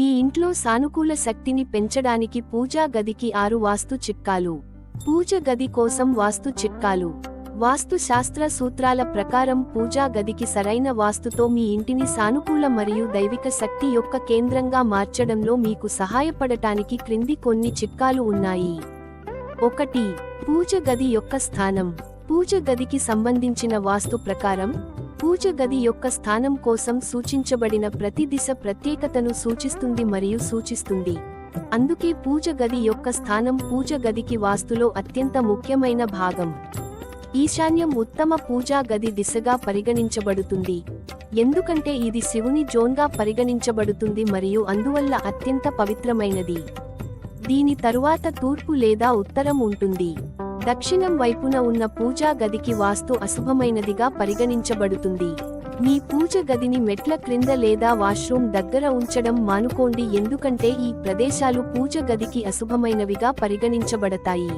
మీ ఇంట్లో సానుకూల శక్తిని పెంచడానికి పూజా గదికి ఆరు వాస్తు చిట్కాలు. పూజ గది కోసం వాస్తు చిట్కాలు. వాస్తు శాస్త్ర సూత్రాల ప్రకారం పూజా గదికి సరైన వాస్తుతో మీ ఇంటిని సానుకూల మరియు దైవిక శక్తి యొక్క కేంద్రంగా మార్చడంలో మీకు సహాయపడటానికి క్రింది కొన్ని చిట్కాలు ఉన్నాయి. ఒకటి పూజ గది యొక్క స్థానం. పూజ గదికి సంబంధించిన వాస్తు ప్రకారం పూజ గది యొక్క స్థానం కోసం సూచించబడిన ప్రతి దిశ ప్రత్యేకతను సూచిస్తుంది మరియు సూచిస్తుంది. అందుకే పూజ గది యొక్క స్థానం పూజ గదికి వాస్తులో అత్యంత ముఖ్యమైన భాగం. ఈశాన్యం ఉత్తమ పూజా గది దిశగా పరిగణించబడుతుంది. ఎందుకంటే ఇది శివుని జోన్గా పరిగణించబడుతుంది మరియు అందువల్ల అత్యంత పవిత్రమైనది. దీని తరువాత తూర్పు లేదా ఉత్తరం ఉంటుంది. దక్షిణం వైపున ఉన్న పూజా గదికి వాస్తు అశుభమైనదిగా పరిగణించబడుతుంది. మీ పూజ గదిని మెట్ల క్రింద లేదా వాష్రూమ్ దగ్గర ఉంచడం మానుకోండి ఎందుకంటే ఈ ప్రదేశాలు పూజ గదికి అశుభమైనవిగా పరిగణించబడతాయి.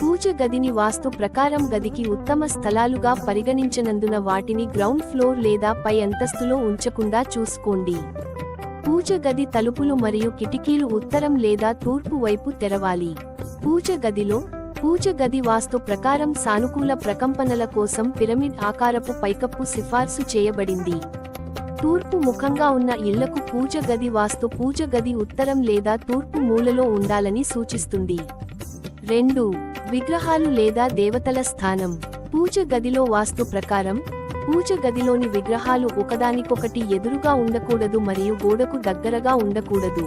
పూజ గదిని వాస్తు ప్రకారం గదికి ఉత్తమ స్థలాలుగా పరిగణించనందున వాటిని గ్రౌండ్ ఫ్లోర్ లేదా పై అంతస్తులో ఉంచకుండా చూసుకోండి. పూజ గది తలుపులు మరియు కిటికీలు ఉత్తరం లేదా తూర్పు వైపు తెరవాలి. పూజ గదిలో పూజ గది వాస్తు ప్రకారం సానుకూల ప్రకంపనల కోసం పిరమిడ్ ఆకారపు పైకప్పు సిఫార్సు చేయబడింది. తూర్పు ముఖంగా ఉన్న ఇళ్ళకు పూజ గది వాస్తు పూజ గది ఉత్తరం లేదా తూర్పు మూలలో ఉండాలని సూచిస్తుంది. రెండు విగ్రహాలు లేదా దేవతల స్థానం. పూజ గదిలో వాస్తు ప్రకారం పూజ గదిలోని విగ్రహాలు ఒకదానికొకటి ఎదురుగా ఉండకూడదు మరియు గోడకు దగ్గరగా ఉండకూడదు.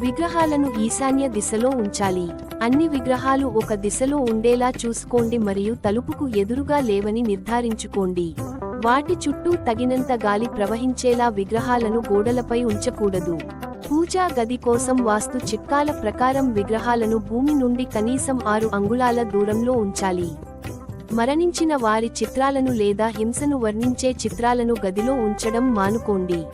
విగ్రహాలను ఈశాన్య దిశలో ఉంచాలి. అన్ని విగ్రహాలు ఒక దిశలో ఉండేలా చూసుకోండి మరియు తలుపుకు ఎదురుగా లేవని నిర్ధారించుకోండి. వాటి చుట్టూ తగినంత గాలి ప్రవహించేలా విగ్రహాలను గోడలపై ఉంచకూడదు. పూజా గది కోసం వాస్తు చిట్కాల ప్రకారం విగ్రహాలను భూమి నుండి కనీసం ఆరు అంగుళాల దూరంలో ఉంచాలి. మరణించిన వారి చిత్రాలను లేదా హింసను వర్ణించే చిత్రాలను గదిలో ఉంచడం మానుకోండి.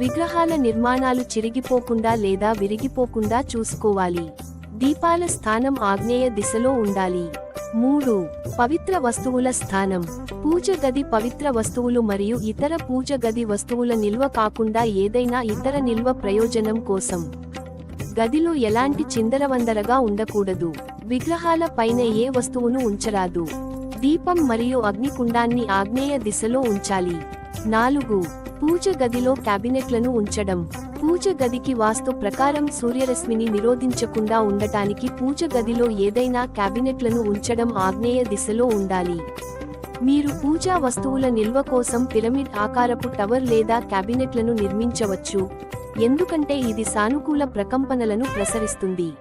విగ్రహాల నిర్మాణాలు చిరిగిపోకుండా లేదా విరిగిపోకుండా చూసుకోవాలి. దీపాల స్థానం ఆగ్నేయ దిశలో ఉండాలి. మూడు. పవిత్ర వస్తువుల స్థానం. పూజ గది పవిత్ర వస్తువులు మరియు ఇతర పూజ గది వస్తువుల నిల్వ కాకుండా ఏదైనా ఇతర నిల్వ ప్రయోజనం కోసం. గదిలో ఎలాంటి చిందరవందరగా ఉండకూడదు. విగ్రహాల పైన ఏ వస్తువును ఉంచరాదు. దీపం మరియు అగ్నికుండాన్ని ఆగ్నేయ దిశలో ఉంచాలి. నాలుగు. పూజ గదిలో క్యాబినెట్లను ఉంచడం. పూజ గదికి వాస్తు ప్రకారం సూర్యరశ్మిని నిరోధించకుండా ఉండటానికి పూజ గదిలో ఏదైనా క్యాబినెట్లను ఉంచడం ఆగ్నేయ దిశలో ఉండాలి. మీరు పూజా వస్తువుల నిల్వ కోసం పిరమిడ్ ఆకారపు టవర్ లేదా క్యాబినెట్లను నిర్మించవచ్చు. ఎందుకంటే ఇది సానుకూల ప్రకంపనలను ప్రసరిస్తుంది.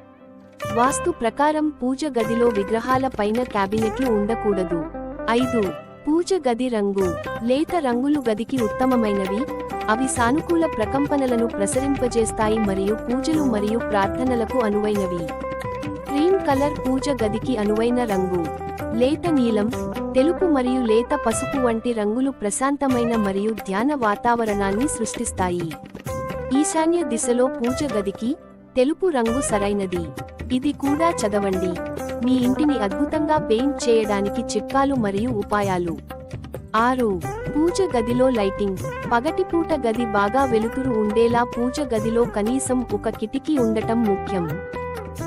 వాస్తు ప్రకారం పూజ గదిలో విగ్రహాల పైన క్యాబినెట్లు ఉండకూడదు. ఐదు పూజ గది రంగు లేత రంగులు గదికి ఉత్తమమైనవి. అవి సానుకూల ప్రకంపనలను ప్రసరింపజేస్తాయి మరియు పూజలు మరియు ప్రార్థనలకు అనువైనవి. క్రీమ్ కలర్ పూజ గదికి అనువైన రంగు లేత నీలం తెలుపు మరియు లేత పసుపు వంటి రంగులు ప్రశాంతమైన మరియు ధ్యాన వాతావరణాన్ని సృష్టిస్తాయి. ఈశాన్య దిశలో పూజ గదికి తెలుపు రంగు సరైనది. ఇది కూడా చదవండి. మీ ఇంటిని అద్భుతంగా పెయింట్ చేయడానికి చిట్కాలు మరియు ఉపాయాలు. ఆరు పూజ గదిలో లైటింగ్. పగటిపూట గది బాగా వెలుతురు ఉండేలా పూజ గదిలో కనీసం ఒక కిటికీ ఉండటం ముఖ్యం.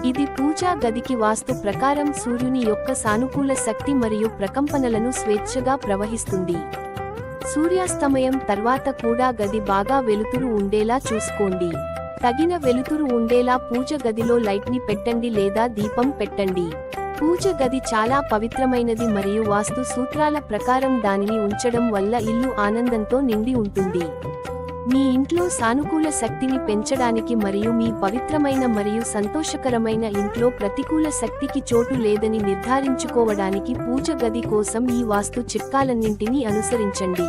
ఇది పూజా గదికి వాస్తు ప్రకారం సూర్యుని యొక్క సానుకూల శక్తి మరియు ప్రకంపనలను స్వేచ్ఛగా ప్రవహిస్తుంది. సూర్యాస్తమయం తర్వాత కూడా గది బాగా వెలుతురు ఉండేలా చూసుకోండి. తగిన వెలుతురు ఉండేలా పూజ గదిలో లైట్ని పెట్టండి లేదా దీపం పెట్టండి. పూజ గది చాలా పవిత్రమైనది మరియు వాస్తు సూత్రాల ప్రకారం దానిని ఉంచడం వల్ల ఇల్లు ఆనందంతో నిండి ఉంటుంది. మీ ఇంట్లో సానుకూల శక్తిని పెంచడానికి మరియు మీ పవిత్రమైన మరియు సంతోషకరమైన ఇంట్లో ప్రతికూల శక్తికి చోటు లేదని నిర్ధారించుకోవడానికి పూజ గది కోసం ఈ వాస్తు చిట్కాలన్నింటినీ అనుసరించండి.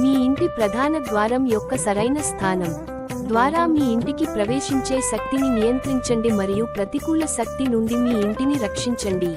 మీ ఇంటి ప్రధాన ద్వారం యొక్క సరైన స్థానం. ద్వారా మీ ఇంటికి ప్రవేశించే శక్తిని నియంత్రించండి మరియు ప్రతికూల శక్తి నుండి మీ ఇంటిని రక్షించండి.